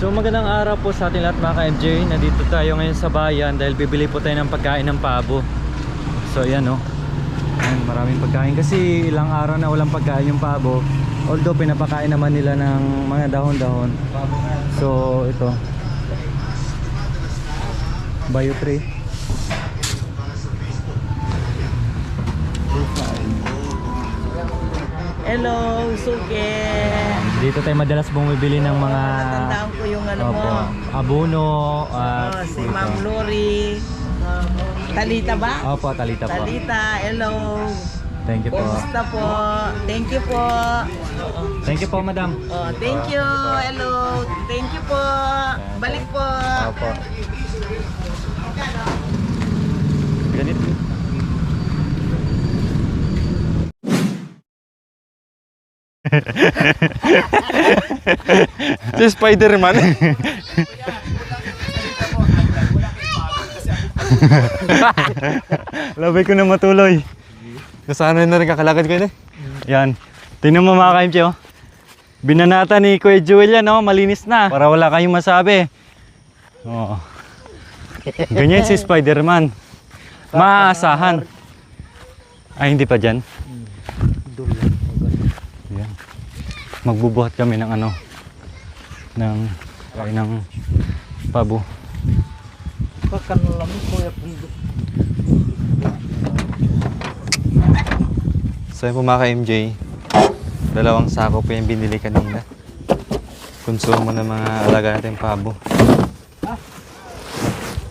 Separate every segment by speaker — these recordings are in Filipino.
Speaker 1: So magandang araw po sa ating lahat mga ka-MJ Nandito tayo ngayon sa bayan dahil bibili po tayo ng pagkain ng pabo. So ayan o Ayan, maraming pagkain. Kasi ilang araw na walang pagkain yung pabo. Although pinapakain naman nila ng mga dahon-dahon. So ito. Bio 3
Speaker 2: Hello, Suke.
Speaker 1: Dito tayo madalas bumibili ng mga
Speaker 2: ano
Speaker 1: Opo,
Speaker 2: mo.
Speaker 1: abono
Speaker 2: Oh,
Speaker 1: at
Speaker 2: si
Speaker 1: dito.
Speaker 2: Ma'am Lori. Talita ba?
Speaker 1: Opo, Talita po
Speaker 2: Talita, hello.
Speaker 1: Thank you po
Speaker 2: Kumusta po? Thank you po.
Speaker 1: Thank you po madam
Speaker 2: Oh, thank you. Hello. Thank you po. Balik po.
Speaker 1: Opo. Ganito.
Speaker 3: Si Spider-Man.
Speaker 1: Labay ko na matuloy.
Speaker 3: Nasanay na rin kakalakad ko yun eh.
Speaker 1: Yan. Tingnan mo mga ka-MJ oh. Binanata ni Kuya Jewel yan oh. Malinis na. Para wala kayong masabi. Oo. Ganyan si Spider-Man. Maaasahan. Ay, hindi pa dyan. Yan. Magbubuhat kami ng ano. Ng kain ng pabo.
Speaker 3: So yun po mga ka-MJ. Dalawang sako po yung binili kanina. Konsumo ng mga alaga natin pabo.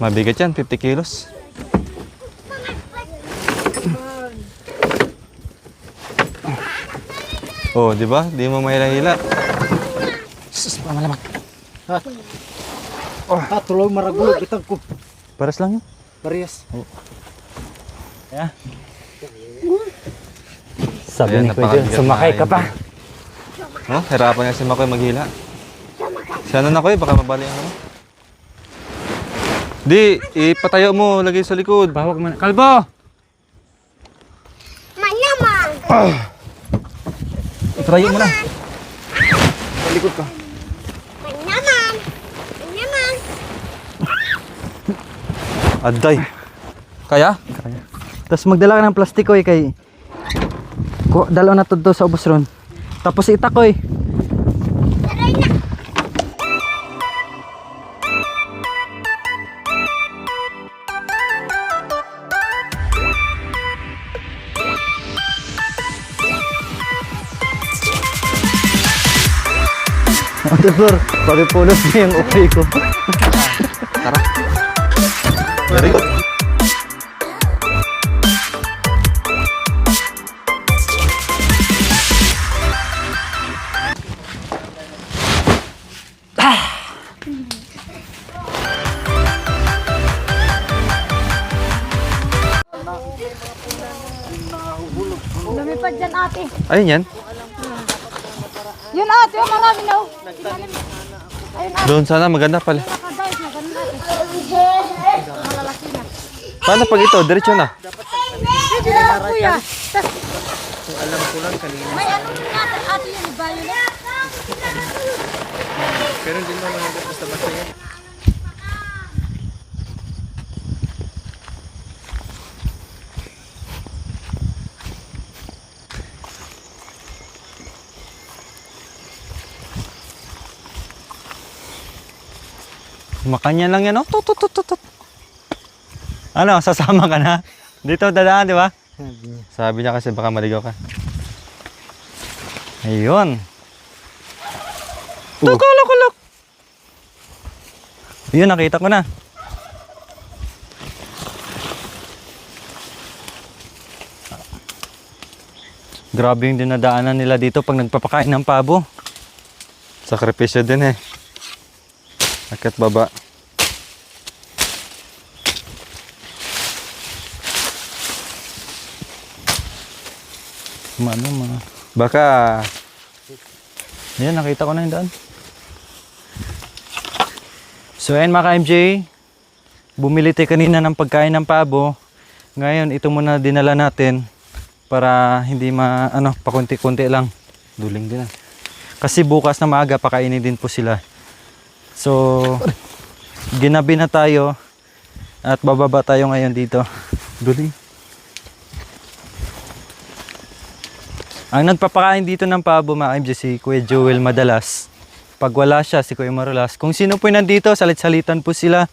Speaker 3: Mabigat yan, 50 kilos. Oh, di ba? Di mo mahila-hila. Sus, pamalamak.
Speaker 4: Ah, tuloy maragulo bitag ko.
Speaker 3: Paras lang yun.
Speaker 4: Parehas.
Speaker 1: Yeah. Sabi
Speaker 3: Ayan,
Speaker 1: ni Kuya
Speaker 3: napakabigat
Speaker 1: sumakay ka pa.
Speaker 3: Oh, hirapan nga si Makoy maghila. Sana na ko baka mabali ang ano. Di, ipatayo mo, lagay sa likod.
Speaker 1: Bawag mo na. Kalbo!
Speaker 3: Ipatayo mo na.
Speaker 4: Sa likod ka.
Speaker 3: Aday. Kaya?
Speaker 1: Tapos magdala ka ng plastiko eh kay Ko, dalaw na to, to sa ubos ron. Tapos itakoy. Ate Flor, pag-pulos niya yung ukay ko.
Speaker 3: Tara.
Speaker 5: Dyan ate.
Speaker 3: Ayun yan.
Speaker 5: Yung mga minaw. Ayun ate,
Speaker 3: Doon sana maganda pala.
Speaker 5: na ganun ate. Malalaki na.
Speaker 3: Paano pag ito? Diretso na.
Speaker 5: Hindi na kuya. Tas, alam ko lang kanina. May ano rin ate, ate yun, violet.
Speaker 1: Makanya lang yan, oh. Tut, tut, tut, tut. Ano, sasama ka na? Dito dadaan, di ba?
Speaker 3: Sabi niya kasi baka maligaw ka.
Speaker 1: Ayun. Tukulok, kulok. Yun, nakita ko na. Grabe yung dinadaanan nila dito pag nagpapakain ng pabo.
Speaker 3: Sakripisyo din eh. Akat baba.
Speaker 1: Ano, mga...
Speaker 3: Baka
Speaker 1: Yan, nakita ko na yung daan. So, ayan mga ka-MJ. Bumili tayo kanina ng pagkain ng pabo. Ngayon, ito muna dinala natin para hindi ma, ano, pakunti-kunti lang. Duling din ah. Kasi bukas na maaga, pakainin din po sila. So, ginabi na tayo at bababa tayo ngayon dito.
Speaker 3: Duli.
Speaker 1: Ang nagpapakain dito ng pabo mga MJ si Kuya Joel madalas. Pag wala siya, si Kuya Marulas. Kung sino po nandito, salit-salitan po sila.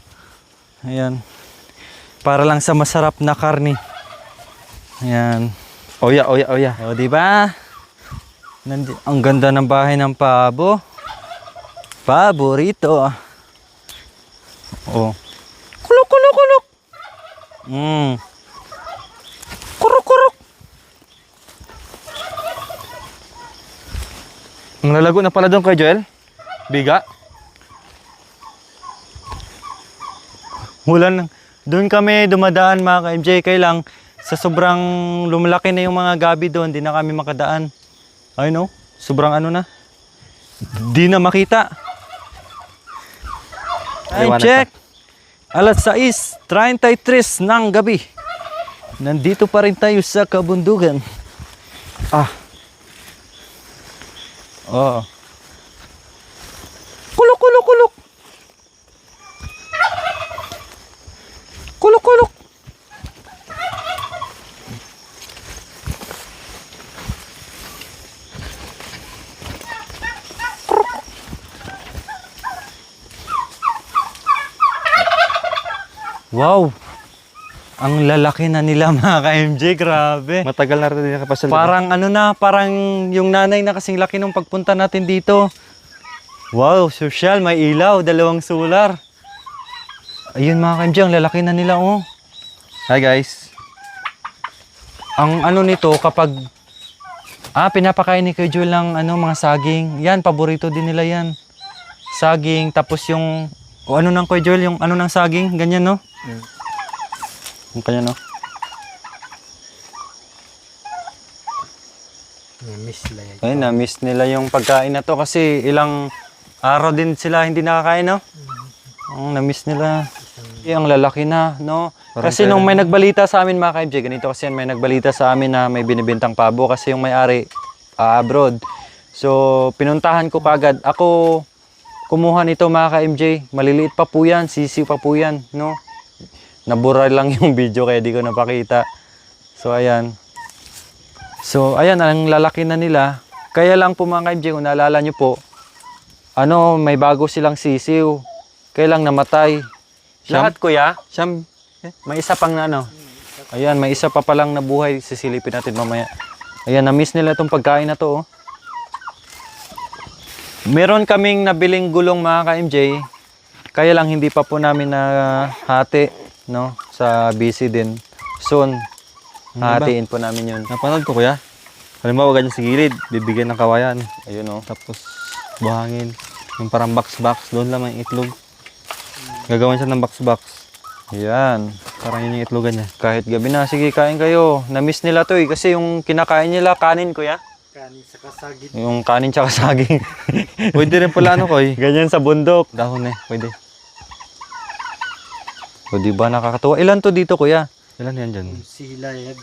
Speaker 1: Ayan. Para lang sa masarap na karni. Ayan.
Speaker 3: Oya, oya, oya.
Speaker 1: O, di ba? Nandi ang ganda ng bahay ng pabo. Paborito. Oh. Kulok, kulok, kulok. Mm.
Speaker 3: Ang lalago na pala doon kay Joel. Biga.
Speaker 1: Wala nang. Doon kami dumadaan mga ka-MJ. Kailang sa sobrang lumalaki na yung mga gabi doon, di na kami makadaan. Ay no, sobrang ano na. Di na makita.
Speaker 3: Liwanag
Speaker 1: check. Alas 6.33 ng gabi. Nandito pa rin tayo sa kabundugan. Ah. Oo. Kulok, kulok, kulok. Kulok, kulok. Wow. Ang lalaki na nila mga ka-MJ, grabe.
Speaker 3: Matagal na rin nakapasal.
Speaker 1: Parang ano na, parang yung nanay na kasing laki nung pagpunta natin dito. Wow, social, may ilaw, dalawang solar. Ayun mga ka-MJ, ang lalaki na nila oh.
Speaker 3: Hi guys.
Speaker 1: Ang ano nito kapag ah pinapakain ni Kuya Joel ng ano mga saging. Yan paborito din nila yan. Saging tapos yung o ano nang Kuya Joel yung ano ng saging, ganyan no? Yung kanya no.
Speaker 4: Miss lang yan.
Speaker 1: Ay, na-miss nila yung pagkain na to kasi ilang araw din sila hindi nakakain, no? Ang na-miss nila. Eh, ang lalaki na, no? Kasi nung may nagbalita sa amin, mga ka-MJ, ganito kasi yan, may nagbalita sa amin na may binibintang pabo kasi yung may-ari ah, abroad. So, pinuntahan ko kagad. Ako, kumuha nito mga ka-MJ. Maliliit pa po yan, sisiw pa po yan, no? Nabura lang yung video kaya di ko napakita. So, ayan. So, ayan, ang lalaki na nila. Kaya lang po mga ka-MJ, kung naalala nyo po, ano, may bago silang sisiw. Kaya lang namatay.
Speaker 3: Siyam?
Speaker 1: Lahat, kuya?
Speaker 3: Siyam.
Speaker 1: May isa pang na ano. Ayan, may isa pa palang nabuhay. Sisilipin natin mamaya. Ayan, na-miss nila itong pagkain na to. Oh. Meron kaming nabiling gulong mga ka-MJ. Kaya lang hindi pa po namin na hati, no? Sa busy din. Soon, hatiin po namin yun.
Speaker 3: Napanood ko kuya. Halimbawa ganyan sa gilid, bibigyan ng kawayan.
Speaker 1: Ayun oh.
Speaker 3: Tapos buhangin. Yung parang box-box, doon lang may itlog. Gagawin siya ng box-box.
Speaker 1: Yan.
Speaker 3: Parang yun yung itlogan niya.
Speaker 1: Kahit gabi na, sige kain kayo. Na-miss nila to eh. Kasi yung kinakain nila, kanin kuya.
Speaker 4: Kanin sa kasagit.
Speaker 1: Yung kanin tsaka saging.
Speaker 3: Pwede rin pala ano koy.
Speaker 1: Ganyan sa bundok.
Speaker 3: Dahon eh, pwede.
Speaker 1: O di ba nakakatuwa? Ilan to dito kuya?
Speaker 3: Ilan yan dyan?
Speaker 4: Sila yan.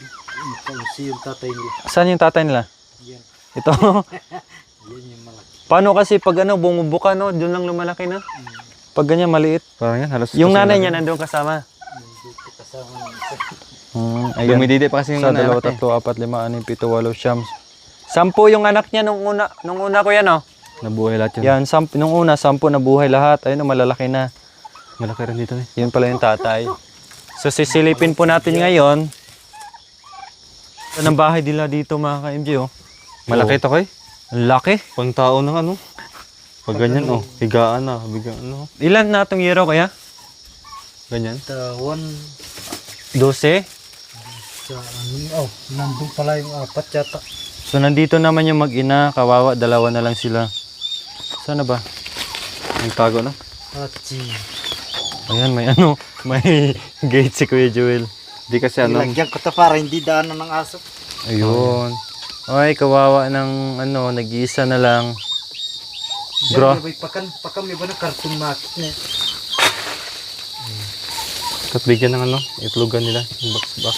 Speaker 4: Kung si yung tatay nila.
Speaker 1: Saan yung tatay nila?
Speaker 4: Yan.
Speaker 1: Ito.
Speaker 4: Yan yung malaki.
Speaker 1: Paano kasi pag ano, bumubuka no, doon lang lumalaki na. Pag ganyan maliit.
Speaker 3: Parang yan, halos.
Speaker 1: Yung nanay
Speaker 3: laki.
Speaker 1: niya nandun kasama.
Speaker 4: Nandito kasama ng isa.
Speaker 1: Hmm,
Speaker 3: Dumididi pa kasi yung
Speaker 1: Sa
Speaker 3: nanay,
Speaker 1: dalawa,
Speaker 3: eh.
Speaker 1: tatlo, apat, lima, anim, pito, walo, siyam. Sampu yung anak niya nung una, nung una ko yan oh.
Speaker 3: Nabuhay lahat yun.
Speaker 1: Yan, sampu, nung una, sampu na buhay lahat. Ayun, malalaki na.
Speaker 3: Malaki rin dito eh.
Speaker 1: Yun pala yung tatay. So sisilipin po natin ngayon. Yan ang bahay nila dito mga ka-MJ oh.
Speaker 3: Malaki ito koy.
Speaker 1: Ang laki.
Speaker 3: Pang tao ng ano. Pag ganyan oh, higaan na, bigaan ano.
Speaker 1: Ilan na itong euro kaya?
Speaker 3: Ganyan.
Speaker 4: Tawan
Speaker 1: 12.
Speaker 4: sa ano. Oh, nandun pala yung apat yata.
Speaker 1: So nandito naman yung mag-ina, kawawa, dalawa na lang sila. Sana ba?
Speaker 3: Nagtago na.
Speaker 4: At si
Speaker 1: Ayan, may ano, may gate si Kuya Joel.
Speaker 3: Di kasi ano.
Speaker 4: Nilagyan ko to para hindi daanan ng aso.
Speaker 1: Ayun. Ay, kawawa ng ano, nag-iisa na lang. Bro.
Speaker 4: May pakan, pakan may ba na cartoon market niya.
Speaker 3: Tapos bigyan ng ano, itlogan nila. Yung box-box.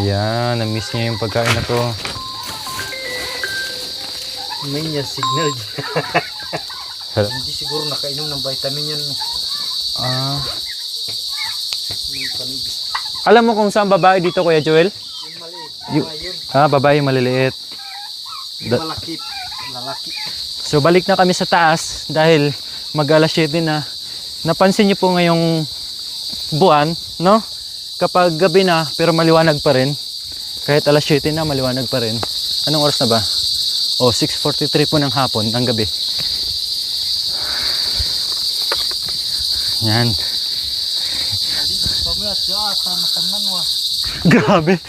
Speaker 1: Ayan, na-miss niya yung pagkain na to.
Speaker 4: May niya signal. Hindi siguro nakainom ng vitamin yan.
Speaker 1: Ah. Alam mo kung saan babae dito, Kuya Joel? Yung ah, babae maliliit. Da-
Speaker 4: Malaki. Lalaki.
Speaker 1: So balik na kami sa taas dahil mag alas 7 na. Napansin niyo po ngayong buwan, no? Kapag gabi na pero maliwanag pa rin. Kahit alas 7 na maliwanag pa rin. Anong oras na ba? O 6:43 po ng hapon ng gabi. Yan. Grabe.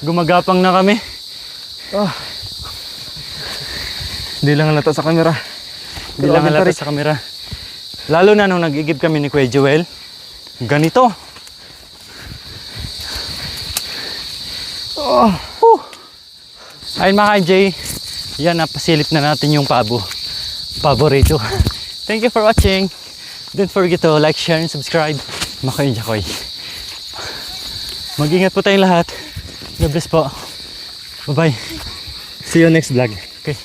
Speaker 1: Gumagapang na kami. Oh.
Speaker 3: Hindi lang halata sa camera.
Speaker 1: Hindi lang halata sa kamera. Lalo na nung nag-igib kami ni Kuya Joel. Ganito. Oh. Whew. Ayun mga MJ. Yan, napasilip na natin yung pabo. Paborito. Thank you for watching. Don't forget to like, share, and subscribe. Makoy Jakoy. Mag-ingat po tayong lahat. God bless po. Bye-bye. See you next vlog. Okay.